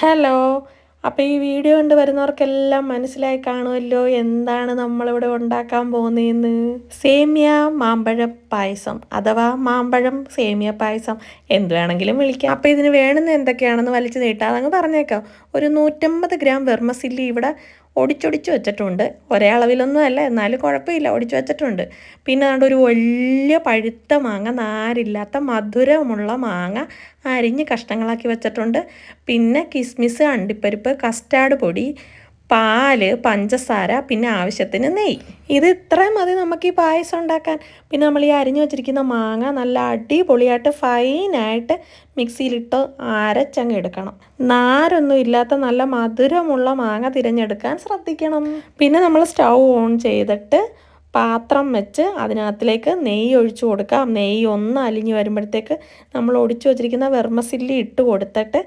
Hello. അപ്പോൾ ഈ video കണ്ട് വരുന്നവർക്കെല്ലാം മനസ്സിലായി കാണുമല്ലോ എന്താണ് നമ്മളിവിടെ ഉണ്ടാക്കാൻ പോകുന്നതെന്ന് സേമിയ മാമ്പഴ പായസം. അഥവാ മാമ്പഴം സേമിയ പായസം. എന്ത് വേണമെങ്കിലും വിളിക്കാം. അപ്പോൾ ഇതിന് വേണ്ടുന്ന എന്തൊക്കെയാണെന്ന് വലിച്ചു നീട്ടാം അതങ്ങ് പറഞ്ഞേക്കാം. ഒരു നൂറ്റമ്പത് ഗ്രാം വെർമസില്ലി ഇവിടെ ഒടിച്ചൊടിച്ച് വെച്ചിട്ടുണ്ട്. ഒരേ അളവിലൊന്നും അല്ല എന്നാലും കുഴപ്പമില്ല ഒടിച്ച് വെച്ചിട്ടുണ്ട്. പിന്നെ അതുകൊണ്ട് ഒരു വലിയ പഴുത്ത മാങ്ങ നാരില്ലാത്ത മധുരമുള്ള മാങ്ങ അരിഞ്ഞ് കഷ്ണങ്ങളാക്കി വെച്ചിട്ടുണ്ട്. പിന്നെ കിസ്മിസ് അണ്ടിപ്പരിപ്പ് കസ്റ്റാർഡ് പൊടി പാൽ പഞ്ചസാര പിന്നെ ആവശ്യത്തിന് നെയ്യ്. ഇത് ഇത്രയും മതി നമുക്ക് ഈ പായസം ഉണ്ടാക്കാൻ. പിന്നെ നമ്മൾ ഈ അരിഞ്ഞു വെച്ചിരിക്കുന്ന മാങ്ങ നല്ല അടിപൊളിയായിട്ട് ഫൈനായിട്ട് മിക്സിയിലിട്ട് അരച്ചങ്ങ് എടുക്കണം. നാരൊന്നും ഇല്ലാത്ത നല്ല മധുരമുള്ള മാങ്ങ തിരഞ്ഞെടുക്കാൻ ശ്രദ്ധിക്കണം. പിന്നെ നമ്മൾ സ്റ്റൗ ഓൺ ചെയ്തിട്ട് പാത്രം വെച്ച് അതിനകത്തിലേക്ക് നെയ്യ് ഒഴിച്ചു കൊടുക്കാം. നെയ്യ് ഒന്ന് അലിഞ്ഞ് വരുമ്പോഴത്തേക്ക് നമ്മൾ ഒടിച്ചു വെച്ചിരിക്കുന്ന വെർമസില്ലി ഇട്ട് കൊടുത്തിട്ട്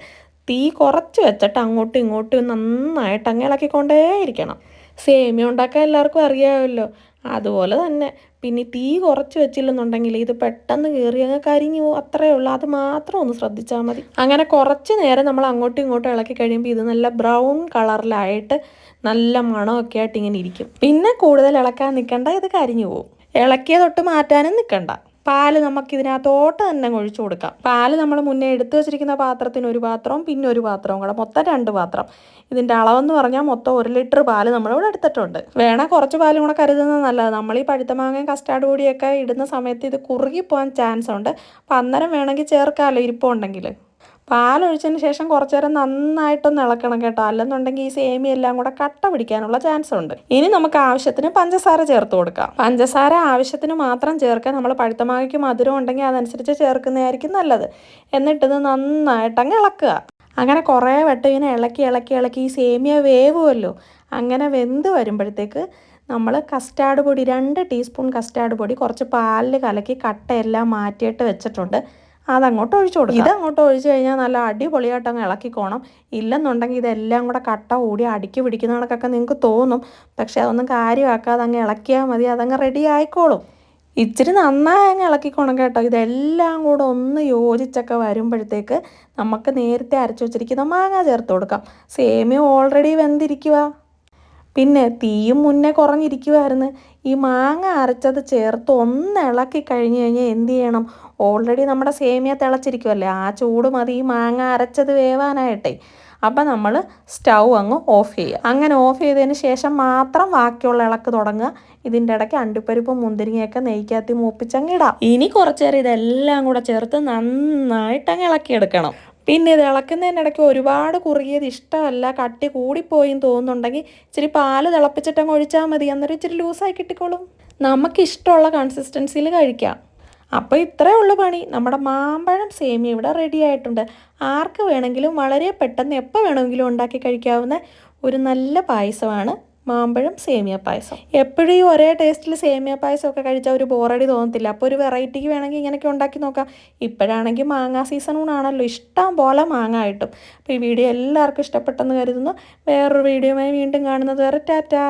തീ കുറച്ച് വെച്ചിട്ട് അങ്ങോട്ടും ഇങ്ങോട്ടും നന്നായിട്ട് അങ്ങ് ഇളക്കിക്കൊണ്ടേയിരിക്കണം സേമിയ ഉണ്ടാക്കാൻ എല്ലാവർക്കും അറിയാമല്ലോ. അതുപോലെ തന്നെ പിന്നെ തീ കുറച്ച് വെച്ചില്ലെന്നുണ്ടെങ്കിൽ ഇത് പെട്ടെന്ന് കയറി അങ്ങ് കരിഞ്ഞു പോകും. അത്രയേ ഉള്ളൂ. അത് മാത്രം ഒന്ന് ശ്രദ്ധിച്ചാൽ മതി. അങ്ങനെ കുറച്ച് നേരം നമ്മൾ അങ്ങോട്ടും ഇങ്ങോട്ടും ഇളക്കി കഴിയുമ്പോൾ ഇത് നല്ല ബ്രൗൺ കളറിലായിട്ട് നല്ല മണമൊക്കെ ആയിട്ട് ഇങ്ങനെ ഇരിക്കും. പിന്നെ കൂടുതൽ ഇളക്കാൻ നിൽക്കണ്ട ഇത് കരിഞ്ഞു പോകും. ഇളക്കിയ തൊട്ട് മാറ്റാനും നിൽക്കണ്ട. പാൽ നമുക്ക് ഇതിനകത്തോട്ട് തന്നെ ഒഴിച്ചു കൊടുക്കാം. പാൽ നമ്മൾ മുന്നേ എടുത്തു വെച്ചിരിക്കുന്ന പാത്രത്തിന് ഒരു പാത്രവും പിന്നെ ഒരു പാത്രവും കൂടെ മൊത്തം രണ്ട് പാത്രം. ഇതിന്റെ അളവെന്ന് പറഞ്ഞാൽ മൊത്തം ഒരു ലിറ്റർ പാൽ നമ്മളിവിടെ എടുത്തിട്ടുണ്ട്. വേണേൽ കുറച്ച് പാലും കൂടെ കരുതുന്നത് നല്ലത്. നമ്മൾ ഈ പഴുത്ത മാങ്ങയും കസ്റ്റാർഡ് പൊടിയൊക്കെ ഇടുന്ന സമയത്ത് ഇത് കുറുകി പോകാൻ ചാൻസ് ഉണ്ട്. അപ്പം അന്നേരം വേണമെങ്കിൽ ചേർക്കാമല്ലോ ഇരിപ്പുണ്ടെങ്കിൽ. പാലൊഴിച്ചതിന് ശേഷം കുറച്ചു നേരം നന്നായിട്ടൊന്ന് ഇളക്കണം കേട്ടോ. അല്ലെന്നുണ്ടെങ്കിൽ ഈ സേമി എല്ലാം കൂടെ കട്ട പിടിക്കാനുള്ള ചാൻസ് ഉണ്ട്. ഇനി നമുക്ക് ആവശ്യത്തിന് പഞ്ചസാര ചേർത്ത് കൊടുക്കാം. പഞ്ചസാര ആവശ്യത്തിന് മാത്രം ചേർക്കാൻ നമ്മൾ പഴുത്തമാകയ്ക്ക് മധുരം ഉണ്ടെങ്കിൽ അതനുസരിച്ച് ചേർക്കുന്നതായിരിക്കും നല്ലത്. എന്നിട്ടിത് നന്നായിട്ട് അങ്ങ് ഇളക്കുക. അങ്ങനെ കുറേ വട്ടം ഇങ്ങനെ ഇളക്കി ഇളക്കി ഇളക്കി ഈ സേമിയ വേവുമല്ലോ. അങ്ങനെ വെന്ത് വരുമ്പോഴത്തേക്ക് നമ്മൾ കസ്റ്റാർഡ് പൊടി രണ്ട് ടീസ്പൂൺ കസ്റ്റാർഡ് പൊടി കുറച്ച് പാലിൽ കലക്കി കട്ടയെല്ലാം മാറ്റിയിട്ട് വെച്ചിട്ടുണ്ട്. അതങ്ങോട്ട് ഒഴിച്ചു കൊടുക്കും. ഇതങ്ങോട്ട് ഒഴിച്ചു കഴിഞ്ഞാൽ നല്ല അടിപൊളിയായിട്ട് അങ്ങ് ഇളക്കിക്കോണം. ഇല്ലെന്നുണ്ടെങ്കിൽ ഇതെല്ലാം കൂടെ കട്ട കൂടി അടുക്കി പിടിക്കുന്ന കണക്കൊക്കെ നിങ്ങൾക്ക് തോന്നും. പക്ഷേ അതൊന്നും കാര്യമാക്കാതെ അങ്ങ് ഇളക്കിയാൽ മതി. അതങ്ങ് റെഡി ആയിക്കോളും. ഇച്ചിരി നന്നായി അങ്ങ് ഇളക്കിക്കോണം കേട്ടോ. ഇതെല്ലാം കൂടെ ഒന്ന് യോജിച്ചൊക്കെ വരുമ്പോഴത്തേക്ക് നമുക്ക് നേരത്തെ അരച്ചു വെച്ചിരിക്കുന്ന മാങ്ങ ചേർത്ത് കൊടുക്കാം. സേമിയ ഓൾറെഡി വെന്തിരിക്കുക പിന്നെ തീയും മുന്നേ കുറഞ്ഞിരിക്കുമായിരുന്നു ഈ മാങ്ങ അരച്ചത് ചേർത്ത് ഒന്ന് ഇളക്കി കഴിഞ്ഞ് കഴിഞ്ഞാൽ എന്ത് ചെയ്യണം? ഓൾറെഡി നമ്മുടെ സേമിയ തിളച്ചിരിക്കുമല്ലേ ആ ചൂട് മതി ഈ മാങ്ങ അരച്ചത് വേവാനായിട്ടേ. അപ്പം നമ്മൾ സ്റ്റൗ അങ്ങ് ഓഫ് ചെയ്യുക. അങ്ങനെ ഓഫ് ചെയ്തതിന് ശേഷം മാത്രം ബാക്കിയുള്ള ഇളക്ക് തുടങ്ങുക. ഇതിന്റെ ഇടയ്ക്ക് അണ്ടിപ്പരിപ്പും മുന്തിരിങ്ങയൊക്കെ നെയ്ക്കകത്തി മൂപ്പിച്ചങ്ങ് ഇടാം. ഇനി കുറച്ച് നേരം ഇതെല്ലാം കൂടെ ചേർത്ത് നന്നായിട്ട് അങ്ങ് ഇളക്കിയെടുക്കണം. പിന്നെ ഇത് ഇളക്കുന്നതിനിടയ്ക്ക് ഒരുപാട് കുറുകിയത് ഇഷ്ടമല്ല. കട്ടി കൂടിപ്പോയി തോന്നുന്നുണ്ടെങ്കിൽ ഇച്ചിരി പാൽ തിളപ്പിച്ചിട്ടങ്ങ് ഒഴിച്ചാൽ മതി. അന്നേരം ഇച്ചിരി ലൂസായി കിട്ടിക്കോളും. നമുക്കിഷ്ടമുള്ള കൺസിസ്റ്റൻസിയിൽ കഴിക്കാം. അപ്പോൾ ഇത്രയേ ഉള്ളൂ പണി. നമ്മുടെ മാമ്പഴം സേമിയ ഇവിടെ റെഡി ആയിട്ടുണ്ട്. ആർക്ക് വേണമെങ്കിലും വളരെ പെട്ടെന്ന് എപ്പോൾ വേണമെങ്കിലും ഉണ്ടാക്കി കഴിക്കാവുന്ന ഒരു നല്ല പായസമാണ് മാമ്പഴം സേമിയ പായസം. എപ്പോഴും ഈ ഒരേ ടേസ്റ്റിൽ സേമിയ പായസം ഒക്കെ കഴിച്ചാൽ ഒരു ബോറടി തോന്നത്തില്ല. അപ്പോൾ ഒരു വെറൈറ്റിക്ക് വേണമെങ്കിൽ ഇങ്ങനെയൊക്കെ ഉണ്ടാക്കി നോക്കാം. ഇപ്പോഴാണെങ്കിൽ മാങ്ങ സീസണൂണാണല്ലോ ഇഷ്ടം പോലെ മാങ്ങ കിട്ടും. അപ്പോൾ ഈ വീഡിയോ എല്ലാവർക്കും ഇഷ്ടപ്പെട്ടെന്ന് കരുതുന്നു. വേറൊരു വീഡിയോയുമായി വീണ്ടും കാണുന്നത് വരെ ടാറ്റാ.